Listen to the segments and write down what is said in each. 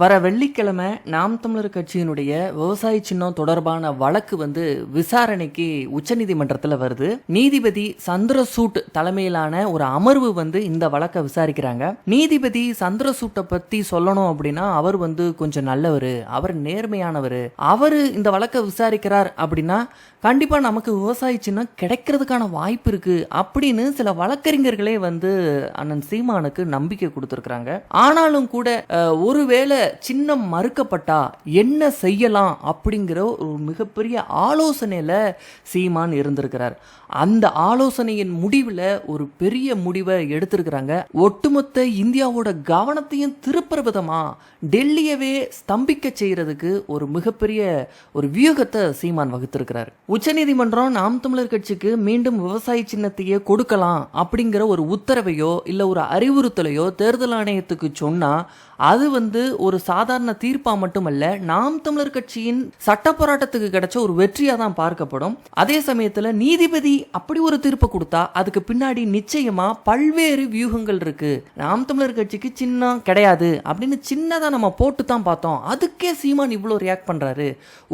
வர வெள்ளிக்கிழமை நாம் தமிழர் கட்சியினுடைய விவசாய சின்னம் தொடர்பான வழக்கு வந்து விசாரணைக்கு உச்சநீதிமன்றத்தில் வருது. நீதிபதி சந்திரசூட் தலைமையிலான ஒரு அமர்வு வந்து இந்த வழக்கை விசாரிக்கிறாங்க. நீதிபதி சந்திரசூட்டை பத்தி சொல்லணும் அப்படின்னா அவர் வந்து கொஞ்சம் நல்லவர் அவர் நேர்மையானவர். அவர் இந்த வழக்கை விசாரிக்கிறார் அப்படின்னா கண்டிப்பாக நமக்கு விவசாய சின்னம் கிடைக்கிறதுக்கான வாய்ப்பு இருக்குது அப்படின்னு சில வழக்கறிஞர்களே வந்து அண்ணன் சீமானுக்கு நம்பிக்கை கொடுத்துருக்குறாங்க. ஆனாலும் கூட ஒருவேளை சின்னம் மறுக்கப்பட்டா என்ன செய்யலாம் அப்படிங்கிற ஒரு மிகப்பெரிய ஆலோசனையில் சீமான் இருந்திருக்கிறார். அந்த ஆலோசனையின் முடிவில் ஒரு பெரிய முடிவை எடுத்திருக்கிறாங்க. ஒட்டுமொத்த இந்தியாவோட கவனத்தையும் திருப்புற விதமா டெல்லியவே ஸ்தம்பிக்க செய்கிறதுக்கு ஒரு மிகப்பெரிய ஒரு வியூகத்தை சீமான் வகுத்திருக்கிறார். உச்சநீதிமன்றம் நாம் தமிழர் கட்சிக்கு மீண்டும் விவசாய சின்னத்தையே கொடுக்கலாம் அப்படிங்கிற ஒரு உத்தரவையோ இல்லை ஒரு அறிவுறுத்தலையோ தேர்தல் ஆணையத்துக்கு சொன்னா அது வந்து ஒரு சாதாரண தீர்ப்பா மட்டுமல்ல நாம் தமிழர் கட்சியின் சட்ட போராட்டத்துக்கு கிடைச்ச ஒரு வெற்றியா தான் பார்க்கப்படும். அதே சமயத்துல நீதிபதி அப்படி ஒரு தீர்ப்பு கொடுத்தா அதுக்கு பின்னாடி நிச்சயமா பல்வேறு வியூகங்கள் இருக்கு. நாம் தமிழர் கட்சிக்கு சின்னம் கிடையாது அப்படின்னு சின்னதா நம்ம போட்டு தான் பார்த்தோம். அதுக்கே சீமான் இவ்வளோ ரியாக்ட் பண்றாரு.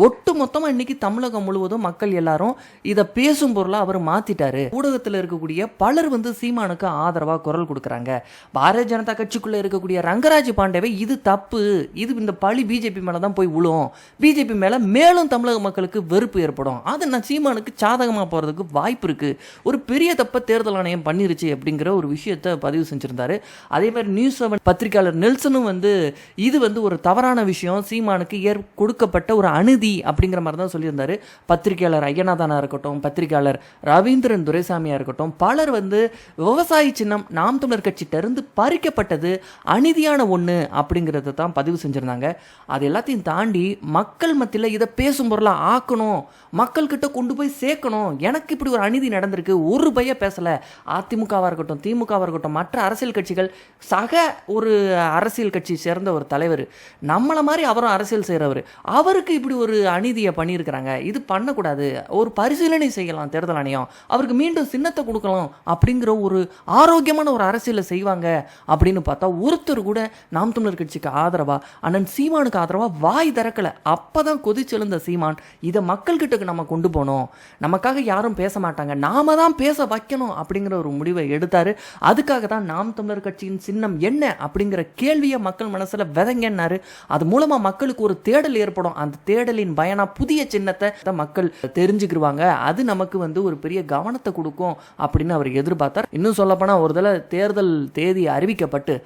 ஒட்டு மொத்தமா இன்னைக்கு தமிழகம் முழுவதும் மக்கள் எல்லாரும் இதை பேசும் பொருளாக அவர் மாத்திட்டாரு. ஊடகத்தில் இருக்கக்கூடிய பலர் வந்து சீமானுக்கு ஆதரவாக குரல் கொடுக்குறாங்க. பாரதிய ஜனதா கட்சிக்குள்ள இருக்கக்கூடிய ரங்கராஜ் பாண்டேவை இது தப்பு. இது இந்த பழி பிஜேபி மேலே தான் போய் விழும் பிஜேபி மேலே மேலும் தமிழக மக்களுக்கு வெறுப்பு ஏற்படும். அது நான் சீமானுக்கு சாதகமாக போகிறதுக்கு வாய்ப்பு இருக்கு. ஒரு பெரிய தப்பை தேர்தல் ஆணையம் பண்ணிருச்சு அப்படிங்கிற ஒரு விஷயத்தை பதிவு செஞ்சுருந்தாரு. அதே மாதிரி நியூஸ் செவன் பத்திரிகையாளர் நெல்சனும் வந்து இது வந்து ஒரு தவறான விஷயம். சீமானுக்கு ஏற் கொடுக்கப்பட்ட ஒரு அநீதி அப்படிங்கிற மாதிரி தான் சொல்லியிருந்தாரு பத்திரிகையாளர் ஐயநாதனா இருக்கட்டும் பத்திரிகையாளர் ரவீந்திரன் துரைசாமியா இருக்கட்டும் பலர் வந்து விவசாய சின்னம் நாம் தமிழர் கட்சிகிட்டருந்து பறிக்கப்பட்டது அநீதியான ஒண்ணு அப்படிங்கிறத தான் பதிவு செஞ்சுருந்தாங்க. அது எல்லாத்தையும் தாண்டி மக்கள் மத்தியில் இதை பேசும் பொருளாக ஆக்கணும் மக்கள்கிட்ட கொண்டு போய் சேர்க்கணும். எனக்கு இப்படி ஒரு அநீதி நடந்திருக்கு ஒரு பைய பேசல. அதிமுகவாக இருக்கட்டும் திமுகவாக இருக்கட்டும் மற்ற அரசியல் கட்சிகள் சக ஒரு அரசியல் கட்சி சேர்ந்த ஒரு தலைவர் நம்மளை மாதிரி அவரும் அரசியல் செய்கிறவர் அவருக்கு இப்படி ஒரு அநீதியை பண்ணியிருக்கிறாங்க. இது பண்ணக்கூடாது. ஒரு பரிசீலனை செய்யலாம் தேர்தல் ஆணையம். அவருக்கு மீண்டும் சின்னத்தை கொடுக்கலாம் அப்படிங்கிற ஒரு ஆரோக்கியமான ஒரு அரசியலை செய்வாங்க அப்படின்னு பார்த்தா ஒருத்தர் கூட நாம் தமிழர் கட்சிக்கு ஆதரவா அண்ணன் சீமானுக்கு ஆதரவா வாய் திறக்கல. அப்பதான் கொதிச்செழுந்த சீமான் இதை மக்கள்கிட்ட நம்ம கொண்டு போனோம். நமக்காக யாரும் பேச மாட்டாங்க. நாம தான் பேச வைக்கணும் அப்படிங்கிற ஒரு முடிவை எடுத்தாரு. அதுக்காக தான் நாம் தமிழர் கட்சியின் சின்னம் என்ன அப்படிங்கிற கேள்வியை மக்கள் மனசுல விதங்கன்னாரு. அது மூலமா மக்களுக்கு ஒரு தேடல் ஏற்படும். அந்த தேடலின் பயனா புதிய சின்னத்தை மக்கள் தெரிஞ்சுக்கிருவாங்க. அது நமக்கு வந்து ஒரு பெரிய கவனத்தை கொடுக்கும் அப்படின்னு அவர் எதிர்பார்த்தார். இன்னும் சொல்லப்போனால் ஒரு தடவை தேர்தல் தேதி அறிவிக்கப்பட்டு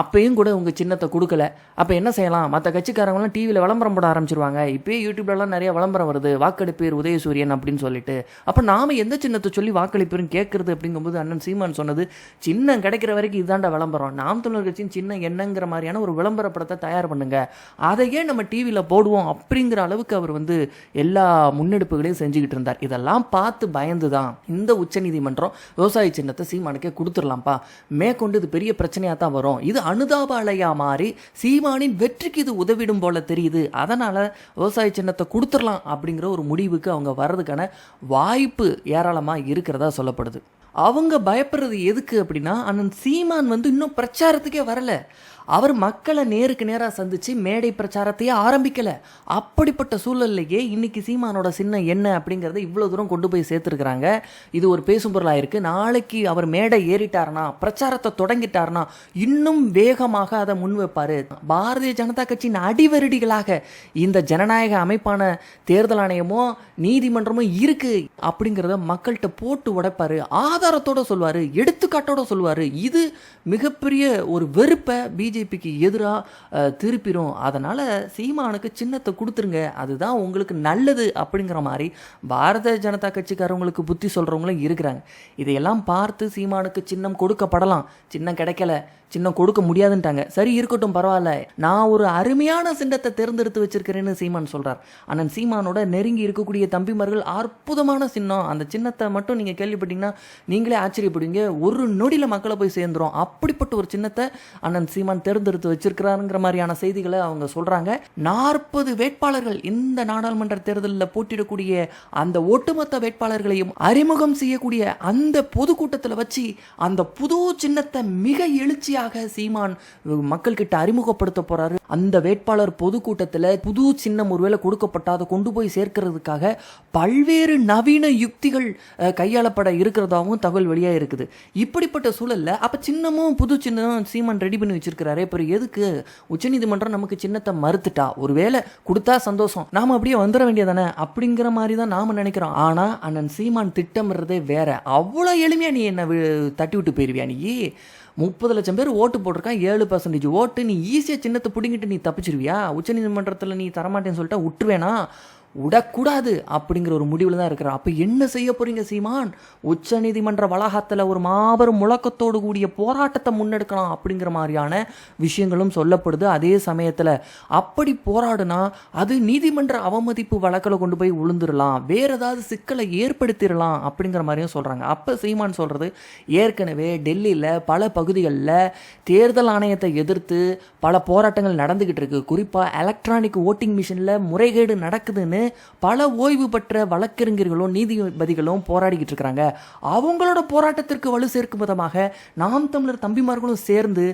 அப்பயும் கூட உங்க சின்னத்தை கொடுக்கல. அப்ப என்ன செய்யலாம்? மற்ற கட்சிக்காரங்களாம் டிவியில் விளம்பரம் போட ஆரம்பிச்சிருவாங்க. இப்பயே யூடியூப்லலாம் நிறைய விளம்பரம் வருது. வாக்கெடுப்பீர் உதயசூரியன் அப்படின்னு சொல்லிட்டு. அப்ப நாம எந்த சின்னத்தை சொல்லி வாக்களிப்பீர்னு கேட்கறது அப்படிங்கும்போது அண்ணன் சீமான் சொன்னது சின்னம் கிடைக்கிற வரைக்கும் இதுதான்டா விளம்பரம். நாம் தமிழர் கட்சியின் சின்னம் என்னங்கிற மாதிரியான ஒரு விளம்பரப்படத்தை தயார் பண்ணுங்க. அதையே நம்ம டிவியில் போடுவோம் அப்படிங்கிற அளவுக்கு அவர் வந்து எல்லா முன்னெடுப்புகளையும் செஞ்சுக்கிட்டு இருந்தார் இதெல்லாம் பார்த்து பயந்து தான் இந்த உச்சநீதிமன்றம் விவசாய சின்னத்தை சீமானுக்கே கொடுத்துடலாம்ப்பா. மேற்கொண்டு இது பெரிய பிரச்சனையாக தான் வரும். இது அனுதாப அலையா மாறி சீமானின் வெற்றிக்கு இது உதவிடும் போல தெரியுது. அதனால் விவசாய சின்னத்தை கொடுத்துடலாம் அப்படிங்கிற ஒரு முடிவுக்கு அவங்க வர்றதுக்கான வாய்ப்பு ஏராளமாக இருக்கிறதா சொல்லப்படுது. அவங்க பயப்படுறது எதுக்கு அப்படின்னா அண்ணன் சீமான் வந்து இன்னும் பிரச்சாரத்துக்கே வரலை. அவர் மக்களை நேருக்கு நேராக சந்தித்து மேடை பிரச்சாரத்தையே ஆரம்பிக்கலை. அப்படிப்பட்ட சூழல்லையே இன்னைக்கு சீமானோட சின்னம் என்ன அப்படிங்கிறத இவ்வளோ தூரம் கொண்டு போய் சேர்த்துருக்குறாங்க. இது ஒரு பேசும் பொருளாக இருக்குது நாளைக்கு அவர் மேடை ஏறிட்டாருனா பிரச்சாரத்தை தொடங்கிட்டாருனா இன்னும் வேகமாக அதை முன்வைப்பார் பாரதிய ஜனதா கட்சியின் அடிவருடிகளாக இந்த ஜனநாயக அமைப்பான தேர்தல் ஆணையமோ நீதிமன்றமும் இருக்குது அப்படிங்கிறத மக்கள்கிட்ட போட்டு உடைப்பார். ஆதாரத்தோட சொல்லுவார் எடுத்துக்காட்டோட சொல்லுவார் இது மிகப்பெரிய ஒரு வெறுப்பை பிஜேபிக்கு எதிராக திருப்பிடும் அதனால் சீமானுக்கு சின்னத்தை கொடுத்துருங்க. அதுதான் உங்களுக்கு நல்லது அப்படிங்கிற மாதிரி பாரதிய ஜனதா கட்சிக்காரவங்களுக்கு புத்தி சொல்றவங்களும் இருக்கிறாங்க. இதையெல்லாம் பார்த்து சீமானுக்கு சின்னம் கொடுக்கப்படலாம். சின்னம் கிடைக்கல. சின்னம் கொடுக்க முடியாதுன்ட்டாங்க. சரி இருக்கட்டும் பரவாயில்ல. நான் ஒரு அருமையான சின்னத்தை தேர்ந்தெடுத்து வச்சிருக்கிறேன்னு சீமான் சொல்றார். அண்ணன் சீமானோட நெருங்கி இருக்கக்கூடிய தம்பிமார்கள் அற்புதமான சின்னம். அந்த சின்னத்தை மட்டும் நீங்க கேள்விப்பட்டீங்கன்னா நீங்களே ஆச்சரியப்படுவீங்க. ஒரு நொடியில மக்களை போய் சேர்ந்துரும். அப்படிப்பட்ட ஒரு சின்னத்தை அண்ணன் சீமான் தேர்ந்தெடுத்து வச்சிருக்கிறாருங்கிற மாதிரியான செய்திகளை அவங்க சொல்றாங்க. நாற்பது வேட்பாளர்கள் இந்த நாடாளுமன்ற தேர்தலில் போட்டியிடக்கூடிய அந்த ஒட்டுமொத்த வேட்பாளர்களையும் அறிமுகம் செய்யக்கூடிய அந்த பொதுக்கூட்டத்தில் வச்சு அந்த புது சின்னத்தை மிக எழுச்சி எழுச்சியாக சீமான் மக்கள்கிட்ட அறிமுகப்படுத்த போறாரு. அந்த வேட்பாளர் பொதுக்கூட்டத்தில் புது சின்னம் ஒருவேளை கொடுக்கப்பட்டா அதை கொண்டு போய் சேர்க்கிறதுக்காக பல்வேறு நவீன யுக்திகள் கையாளப்பட இருக்கிறதாவும் தகவல் வெளியாக இருக்குது இப்படிப்பட்ட சூழல்ல அப்போ சின்னமும் புது சின்னமும் சீமான் ரெடி பண்ணி வச்சிருக்கிறாரே அப்புறம் எதுக்கு? உச்சநீதிமன்றம் நமக்கு சின்னத்தை மறுத்துட்டா? ஒருவேளை கொடுத்தா சந்தோஷம். நாம் அப்படியே வந்துட வேண்டியதானே? அப்படிங்கிற மாதிரி தான் நாம் நினைக்கிறோம். ஆனால் அண்ணன் சீமான் திட்டமிடுறதே வேற. அவ்வளோ எளிமையாக நீ என்னை தட்டி விட்டு போயிருவியா நீ? முப்பது லட்சம் பேர் ஓட்டு போட்டிருக்கான் ஏழு பர்சன்டேஜ் ஓட்டு நீ ஈஸியாக சின்னத்தை பிடிங்கிட்டு நீ தப்பிச்சிருவியா? உச்சநீதிமன்றத்தில் நீ தரமாட்டேன்னு சொல்லிட்டா விட்டுருவேனா? விடக்கூடாது அப்படிங்கிற ஒரு முடிவில் தான் இருக்கிறான் அப்போ என்ன செய்ய போறீங்க சீமான்? உச்சநீதிமன்ற வளாகத்தில் ஒரு மாபெரும் முழக்கத்தோடு கூடிய போராட்டத்தை முன்னெடுக்கலாம் அப்படிங்கிற மாதிரியான விஷயங்களும் சொல்லப்படுது. அதே சமயத்தில் அப்படி போராடுனா அது நீதிமன்ற அவமதிப்பு வழக்கில் கொண்டு போய் விழுந்துடலாம் வேற ஏதாவது சிக்கலை ஏற்படுத்திடலாம் அப்படிங்கிற மாதிரியும் சொல்கிறாங்க அப்போ சீமான் சொல்கிறது ஏற்கனவே டெல்லியில் பல பகுதிகளில் தேர்தல் ஆணையத்தை எதிர்த்து பல போராட்டங்கள் நடந்துக்கிட்டு இருக்கு. குறிப்பாக எலக்ட்ரானிக் ஓட்டிங் மிஷினில் முறைகேடு நடக்குதுன்னு பல ஓய்வு பெற்ற வழக்கறிஞர்களும் நீதிபதிகளும் போராடிக்கிட்டு இருக்கிறாங்க. அவங்களோட போராட்டத்திற்கு வலு சேர்க்கும் விதமாக நாம் தமிழர் தம்பிமார்களும் சேர்ந்து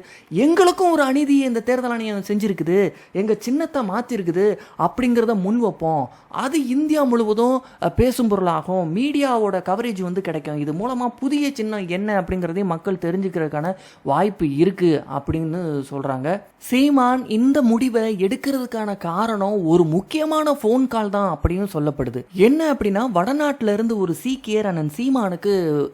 எங்களுக்கும் ஒரு அநீதியை இந்த தேர்தல் ஆணையம் செஞ்சிருக்குது எங்கள் சின்னத்தை மாற்றிருக்குது அப்படிங்கிறத முன் வைப்போம். அது இந்தியா முழுவதும் பேசும் பொருளாகும். மீடியாவோட கவரேஜ் வந்து கிடைக்கும். இது மூலமாக புதிய சின்னம் என்ன அப்படிங்கிறதையும் மக்கள் தெரிஞ்சுக்கிறதுக்கான வாய்ப்பு இருக்கு அப்படின்னு சொல்கிறாங்க சீமான் இந்த முடிவை எடுக்கிறதுக்கான காரணம் ஒரு முக்கியமான ஃபோன் கால் தான் அப்படின்னு சொல்லப்படுது. என்ன அப்படின்னா வடநாட்டில இருந்து ஒரு சீக்கியர் அண்ணன் சீமானுக்கு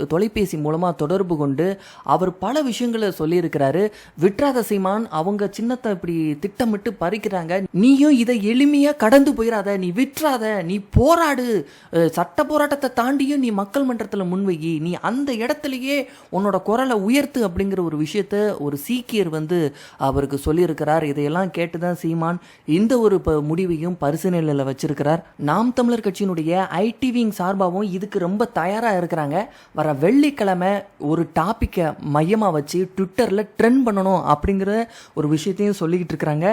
தொலைபேசி மூலமா தொடர்பு கொண்டு அவர் பல விஷயங்களை சொல்லியிருக்கிறாரு. விட்ராத சீமான் அவங்க சின்னத்தை இப்படி திட்டமிட்டு பறிக்கிறாங்க. நீயும் இதை எளிமையா கடந்து போயிடாத நீ விட்றாத நீ போராடு. சட்ட போராட்டத்தை தாண்டியும் நீ மக்கள் மன்றத்தில் முன்வைகி நீ அந்த இடத்துலயே உன்னோட குரலை உயர்த்து அப்படிங்கிற ஒரு விஷயத்த ஒரு சீக்கியர் வந்து அவருக்கு சொல்லியிருக்கிறார். இதையெல்லாம் கேட்டுதான் சீமான் இந்த ஒரு ப- முடிவையும் நிலையில் வச்சிருக்கிறார். நாம் தமிழர் கட்சியினுடைய ஐடிவிங் சார்பாகவும் இதுக்கு ரொம்ப தயாராக இருக்கிறாங்க. வர வெள்ளிக்கிழமை ஒரு டாப்பிக்கை மையமாக வச்சு ட்விட்டரில் ட்ரெண்ட் பண்ணணும் அப்படிங்கிற ஒரு விஷயத்தையும் சொல்லிக்கிட்டு இருக்கிறாங்க.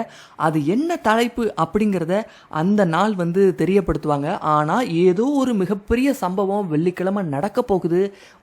அது என்ன தலைப்பு அப்படிங்கிறத அந்த நாள் வந்து தெரியப்படுத்துவாங்க. ஆனால் ஏதோ ஒரு மிகப்பெரிய சம்பவம் வெள்ளிக்கிழமை நடக்க போகுது.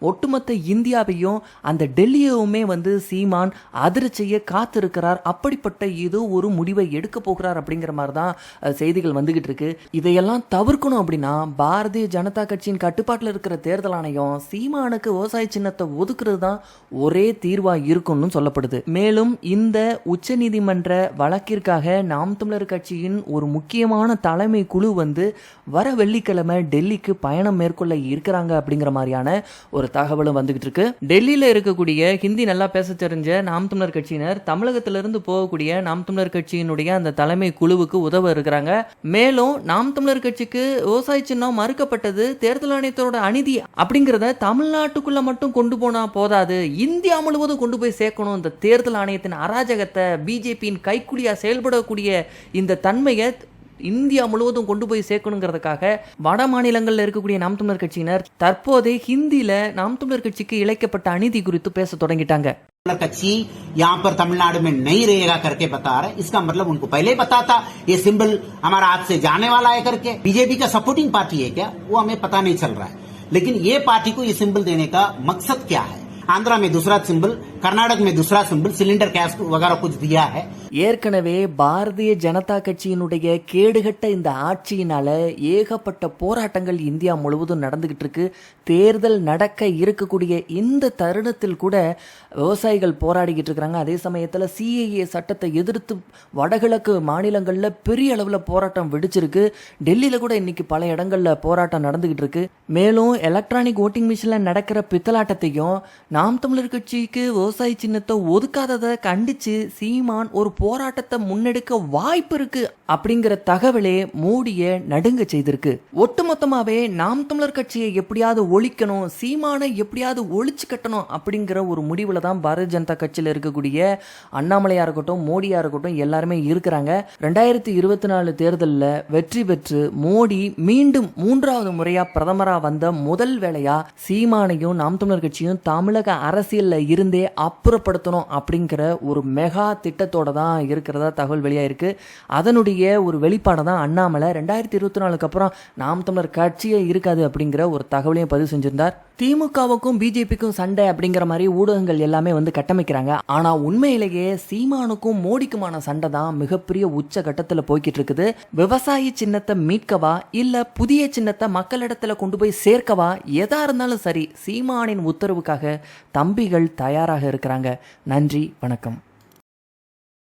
ஒட்டுமொத்த இந்தியாவையும் அந்த டெல்லியவுமே வந்து சீமான் அதிர்ச்சியை காத்திருக்கிறார். அப்படிப்பட்ட ஏதோ ஒரு முடிவை எடுக்க போகிறார் அப்படிங்கிற மாதிரி தான் செய்திகள் வந்துகிட்டு இருக்கு. இதையெல்லாம் தவிர்க்கணும் அப்படின்னா பாரதிய ஜனதா கட்சியின் கட்டுப்பாட்டில் இருக்கிற தேர்தல் ஆணையம் சீமானுக்கு விவசாய சின்னத்தை ஒதுக்குறது தான் ஒரே தீர்வா இருக்கும்னு சொல்லப்படுது. மேலும் இந்த உச்சநீதிமன்ற வழக்கிற்காக நாம் தமிழர் கட்சியின் ஒரு முக்கியமான தலைமை குழு வந்து வர வெள்ளிக்கிழமை டெல்லிக்கு பயணம் மேற்கொள்ள இருக்கிறாங்க அப்படிங்கிற மாதிரியான ஒரு தகவலும் வந்துகிட்டு இருக்கு. டெல்லியில இருக்கக்கூடிய ஹிந்தி நல்லா பேச தெரிஞ்ச நாம் தமிழர் கட்சியினர் தமிழகத்திலிருந்து போகக்கூடிய நாம் தமிழர் கட்சியினுடைய அந்த தலைமை குழுவுக்கு உதவ இருக்கிறாங்க. மேலும் நாம் நாம் தமிழர் கட்சிக்கு விவசாய சின்னம் மறுக்கப்பட்டது தேர்தல் ஆணையத்தோட அநீதி அப்படிங்கிறத தமிழ்நாட்டுக்குள்ள மட்டும் கொண்டு போனா போதாது. இந்தியா முழுவதும் கொண்டு போய் சேர்க்கணும். இந்த தேர்தல் ஆணையத்தின் அராஜகத்தை பிஜேபியின் கைக்குலியா செயல்படக்கூடிய இந்த தன்மையை இந்தியா முழுவதும் கொண்டு போய் சேர்க்கணுங்கிறதுக்காக வட மாநிலங்களில் இருக்கக்கூடிய நாம் தமிழர் கட்சியினர் தற்போதைய ஹிந்தியில நாம் தமிழர் கட்சிக்கு இழைக்கப்பட்ட அநீதி குறித்து பேச தொடங்கிட்டாங்க. कच्ची यहाँ पर तमिलनाडु में नहीं रहेगा करके बता रहे इसका मतलब उनको पहले ही पता था, ये सिंबल हमारा हाथ से जाने वाला है करके। बीजेपी का सपोर्टिंग पार्टी है क्या? वो हमें पता नहीं चल रहा है। लेकिन ये पार्टी को ये सिंबल देने का मकसद क्या है? आंध्रा में दूसरा सिंबल, कर्नाटक में दूसरा सिंबल सिलेंडर कैश वगैरह कुछ दिया है। ஏற்கனவே பாரதிய ஜனதா கட்சியினுடைய கேடுகட்ட இந்த ஆட்சியினால ஏகப்பட்ட போராட்டங்கள் இந்தியா முழுவதும் நடந்துகிட்டு இருக்கு. தேர்தல் நடக்க இருக்கக்கூடிய இந்த தருணத்தில் கூட விவசாயிகள் போராடிக்கிட்டு இருக்கிறாங்க. அதே சமயத்தில் சிஏஏ சட்டத்தை எதிர்த்து வடகிழக்கு மாநிலங்களில் பெரிய அளவில் போராட்டம் வெடிச்சிருக்கு. டெல்லியில் கூட இன்னைக்கு பல இடங்களில் போராட்டம் நடந்துகிட்டு இருக்கு. மேலும் எலக்ட்ரானிக் ஓட்டிங் மிஷினில் நடக்கிற பித்தலாட்டத்தையும் நாம் தமிழர் கட்சிக்கு விவசாய சின்னத்தை ஒதுக்காததை கண்டிச்சு சீமான் ஒரு போராட்டத்தை முன்னெடுக்க வாய்ப்பு இருக்கு அப்படிங்கிற தகவலே மோடிய நடுங்க செய்திருக்கு. ஒட்டுமொத்தமாவே நாம் தமிழர் கட்சியை எப்படியாவது ஒழிக்கணும் சீமானை எப்படியாவது ஒழிச்சு கட்டணும் அப்படிங்கிற ஒரு முடிவுல தான் பாரதிய ஜனதா கட்சியில் இருக்கக்கூடிய அண்ணாமலையா இருக்கட்டும் மோடியா இருக்கட்டும் எல்லாருமே இருக்கிறாங்க. ரெண்டாயிரத்தி இருபத்தி நாலு தேர்தலில் வெற்றி பெற்று மோடி மீண்டும் மூன்றாவது முறையா பிரதமரா வந்த முதல் வேலையா சீமானையும் நாம் தமிழர் கட்சியும் தமிழக அரசியல்ல இருந்தே அப்புறப்படுத்தணும் அப்படிங்கிற ஒரு மெகா திட்டத்தோட தான் இருக்கிறதா தகவல் வெளியாயிருக்கு. அதனுடைய ஒரு வெளிப்பாடை தான் அண்ணாமலை ரெண்டாயிரத்தி இருபத்தி நாலுக்கு அப்புறம் நாம் தமிழர் கட்சியே இருக்காது அப்படிங்கிற ஒரு தகவலையும் பதிவு செஞ்சிருந்தார். திமுகவுக்கும் பிஜேபிக்கும் சண்டை அப்படிங்கிற மாதிரி ஊடகங்கள் எல்லாமே வந்து கட்டமைக்கிறாங்க. ஆனா உண்மையிலேயே சீமானுக்கும் மோடிக்குமான சண்டை தான் மிகப்பெரிய உச்ச கட்டத்துல போய்கிட்டு இருக்குது விவசாயி சின்னத்தை மீட்கவா இல்ல புதிய சின்னத்தை மக்களிடத்துல கொண்டு போய் சேர்க்கவா? எதா இருந்தாலும் சரி சீமானின் உத்தரவுக்காக தம்பிகள் தயாராக இருக்கிறாங்க. நன்றி வணக்கம்.